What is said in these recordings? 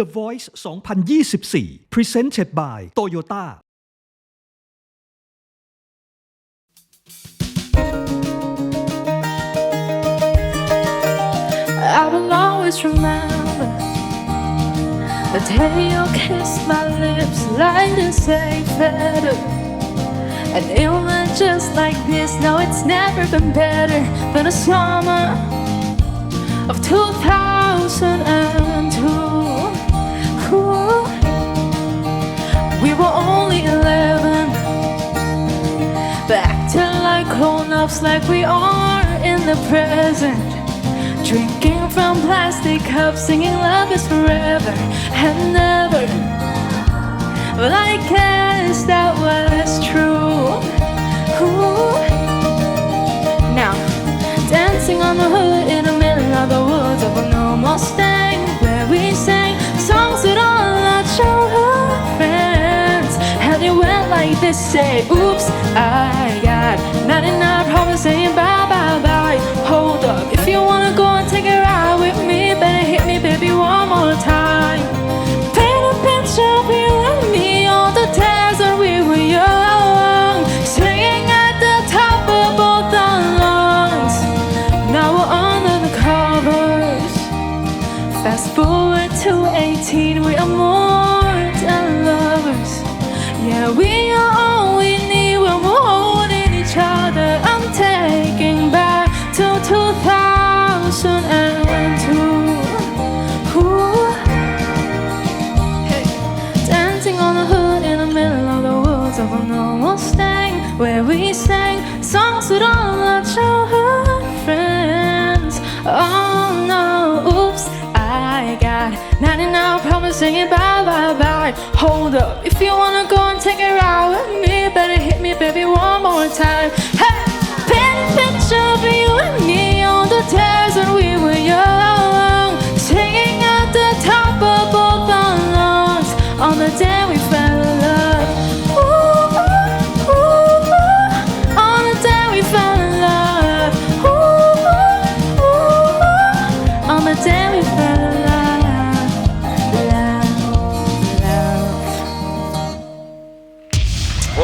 The Voice 2024 Presented by Toyota I will always remember the day you kissed my lips like ain't better. And it was just like this. No, it's never been better than the summer grown like we are in the present. Drinking from plastic cups, singing love is forever and never. But I guess that was true. Ooh. Now, dancing on the hood in the middle of the woods of an old Mustang, where we sang songs with all our childhood friends. And it went like this: Say, oops, I got 99 problems saying bye, bye, bye. Hold up, if you wanna go and take a ride with me, better hit me, baby, one more time. Paint a picture of you and me on the days when we were young, singing at the top of both our lungs. Now we're under the covers. Fast forward to 18, we are more than lovers. Yeah, we are an old Mustang, where we sang songs with all our childhood friends. Oh no, oops, I got 99 problems singing bye bye bye. Hold up, if you wanna go and take a ride with me, better hit me, baby, one more time. Hey, paint a picture of you and me on the days when we were young, singing at the top of both our lungs on the day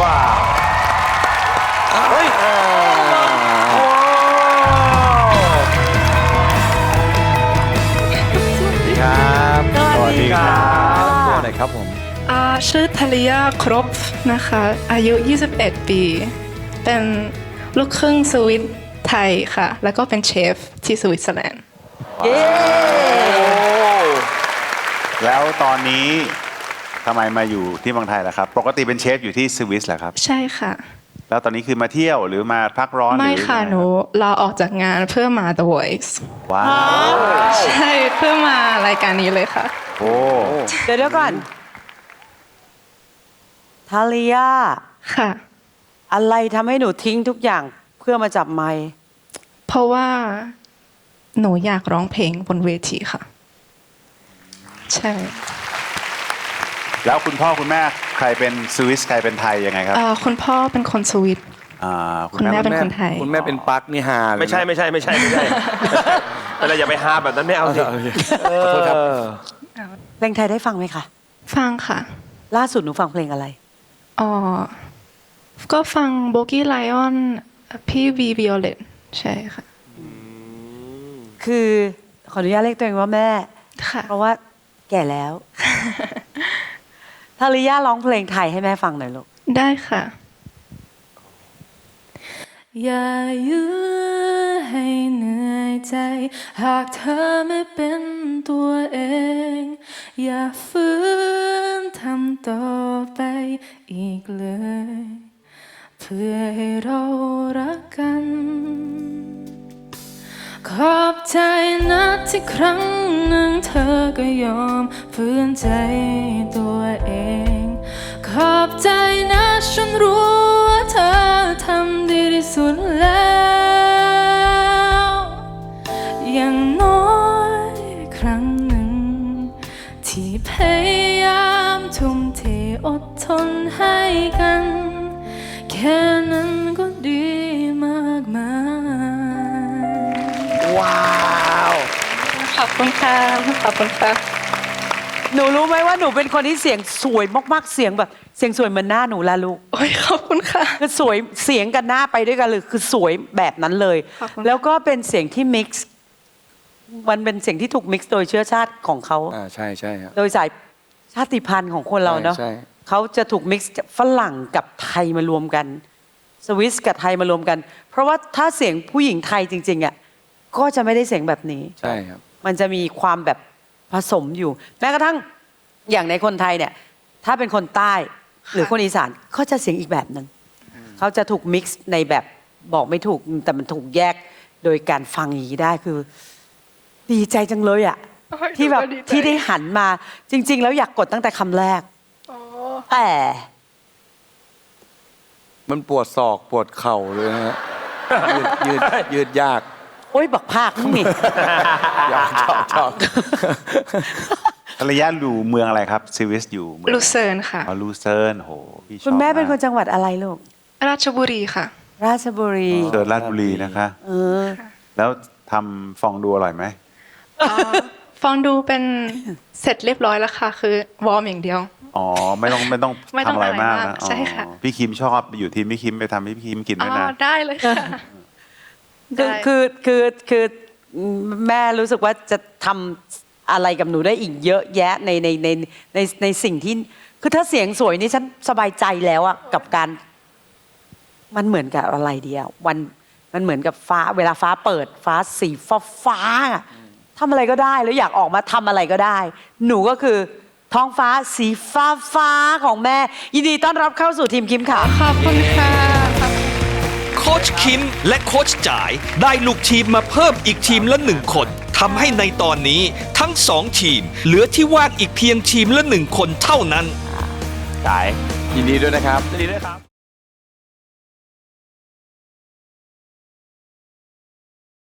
ว้าวเฮ้ยสวัสดีครับสวัสดีครับตัวไหนอยครับผมอ่าชื่อทาริยาครบนะคะ อายุ 21 ปี เป็นลูกครึ่งสวิตไทยค่ะ แล้วก็เป็นเชฟที่สวิตเซอร์แลนด์ แล้วตอนนี้ทำไมมาอยู่ที่เมืองไทยล่ะครับ ปกติเป็นเชฟอยู่ที่สวิสเหรอครับ ใช่ค่ะ แล้วตอนนี้คือมาเที่ยวหรือมาพักร้อนไม่รือค่ะยังงหนูลาออกจากงานเพื่อมา The Voice ว้าวใช่เพื่อมารายการนี้เลยค่ะ โอ้เดี๋ยวเดี๋ยวก่อนทาริยาค่ะ อะไรทำให้หนูทิ้งทุกอย่างเพื่อมาจับไมค์เพราะว่า หนูอยากร้องเพลงบนเวทีค่ะ ใช่ แล้วคุณพ่อคุณแม่ใครเป็นสวิสใครเป็นไทยยังไงครับเอ่อคุณพ่อเป็นคนสวิต อ่าคุณแม่เป็นคนไทย คุณแม่เป็นปักนี่ฮาเลยนะไม่ใช่ไม่ใช่ไม่ใช่ไม่ใช่อะไรอย่าไปฮาแบบนั้นไม่เอาสิขอโทษครับเพลงไทยได้ฟังไหมคะ ฟังค่ะ ล่าสุดหนูฟังเพลงอะไร อ๋อ ก็ฟังโบกี้ไลออนพี่วีวิโอเลตใช่ค่ะ คือขออนุญาตเรียกตัวเองว่าแม่ ค่ะ เพราะว่าแก่แล้วทาริยาร้องเพลงไทยให้แม่ฟังหน่อยลูก ได้ค่ะ อย่ายื้อให้เหนื่อยใจ หากเธอไม่เป็นตัวเอง อย่าฝืนทำต่อไปอีกเลย เพื่อให้เรารักกัน ขอบใจนะที่ครั้งหนึ่งเธอก็ยอมฝืนใจตัวเอง ขอบใจนะฉันรู้ว่าเธอทำดีที่สุดแล้ว คุณค่ะ ขอบคุณค่ะ หนูรู้ไหมว่าหนูเป็นคนที่เสียงสวยมากๆ เสียงแบบ เสียงสวยเหมือนหน้าหนูละลูก โอ้ยขอบคุณค่ะ คือสวยเสียงกับหน้าไปด้วยกันเลยคือสวยแบบนั้นเลย ขอบคุณ แล้วก็เป็นเสียงที่มิกซ์ มันเป็นเสียงที่ถูกมิกซ์โดยเชื้อชาติของเขา อ่าใช่ใช่ครับ โดยสายชาติพันธุ์ของคนเราเนาะใช่เขาจะถูกมิกซ์ฝรั่งกับไทยมารวมกัน สวิสกับไทยมารวมกัน เพราะว่าถ้าเสียงผู้หญิงไทยจริงๆอะก็จะไม่ได้เสียงแบบนี้ ใช่ครับ มันจะมีความแบบผสมอยู่ แม้กระทั่งอย่างในคนไทยเนี่ย ถ้าเป็นคนใต้หรือคนอีสานก็จะเสียงอีกแบบหนึ่งเขาจะถูกมิกซ์ในแบบบอกไม่ถูกแต่มันถูกแยกโดยการฟังอย่างนี้ได้คือ ดีใจจังเลยอะโอ้ยที่แบบหนูก็ดีใจที่ได้หันมาจริง ๆ แล้วอยากกดตั้งแต่คำแรกอ๋อแต่มันปวดศอกปวดเข่าเลยนะฮะยืดยืดยืดยากโอ้ยบักภาคนี่ยากชอบชอบภรรยาอยู่เมืองอะไรครับสวิสอยู่เมืองลูเซิร์นค่ะอ๋อลูเซิร์นโหพี่ชอบคุณแม่เป็นคนากจังหวัดอะไรลูก ราชบุรีค่ะ ราชบุรีเซิร์นราชบุรีนะคะ เออ แล้วทำฟองดูอร่อยไหมอ๋อฟองดูเป็นเสร็จเรียบร้อยแล้วค่ะ คือวอร์มอย่างเดียว อ๋อ ไม่ต้องไม่ต้องไม่ต้อทำงอะไรมากอะไรนะมากใช่ค่ะอ๋อพี่คิมชอบอยู่ทีมพี่คิมไปทำให้พี่คิมกินอ๋ด้อวยนะได้เลยค่ะ คือได้คือคือคือแม่รู้สึกว่าจะทำอะไรกับหนูได้อีกเยอะแยะในในในในในสิ่งที่ คือถ้าเสียงสวยนี่ฉันสบายใจแล้วอะกับการ มันเหมือนกับอะไรเดียววันมันเหมือนกับฟ้า เวลาฟ้าเปิดฟ้าสีฟ้าฟ้าอะทำอะไรก็ได้แล้วอยากออกมาทำอะไรก็ได้ หนูก็คือท้องฟ้าสีฟ้าฟ้าของแม่ ยินดีต้อนรับเข้าสู่ทีมคิมค่ะ ขอบคุณค่ะโค้ ชคิมและโค้ชจ่าย ได้ลูกทีมมาเพิ่มอีกทีมละหนึ่งคนทำให้ในตอนนี้ทั้งสองทีม เหลือที่ว่างอีกเพียงทีมละหนึ่งคนเท่านั้น จ่ายยินดีด้วยนะครับดีด้วยครับ